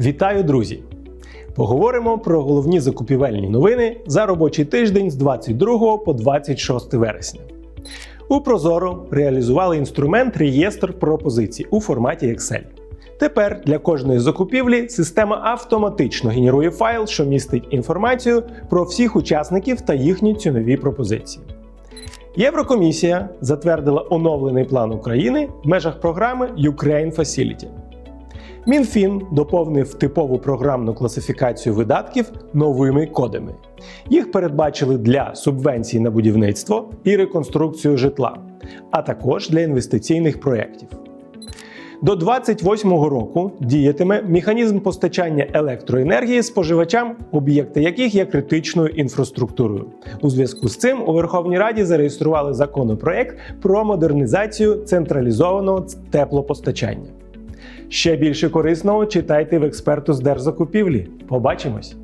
Вітаю, друзі! Поговоримо про головні закупівельні новини за робочий тиждень з 22 по 26 вересня. У Прозоро реалізували інструмент реєстр пропозицій у форматі Excel. Тепер для кожної закупівлі система автоматично генерує файл, що містить інформацію про всіх учасників та їхні цінові пропозиції. Єврокомісія затвердила оновлений план України в межах програми Ukraine Facility. Мінфін доповнив типову програмну класифікацію видатків новими кодами. Їх передбачили для субвенцій на будівництво і реконструкцію житла, а також для інвестиційних проєктів. До 2028 року діятиме механізм постачання електроенергії споживачам, об'єкти яких є критичною інфраструктурою. У зв'язку з цим у Верховній Раді зареєстрували законопроект про модернізацію централізованого теплопостачання. Ще більше корисного читайте в експерту з держзакупівлі. Побачимось!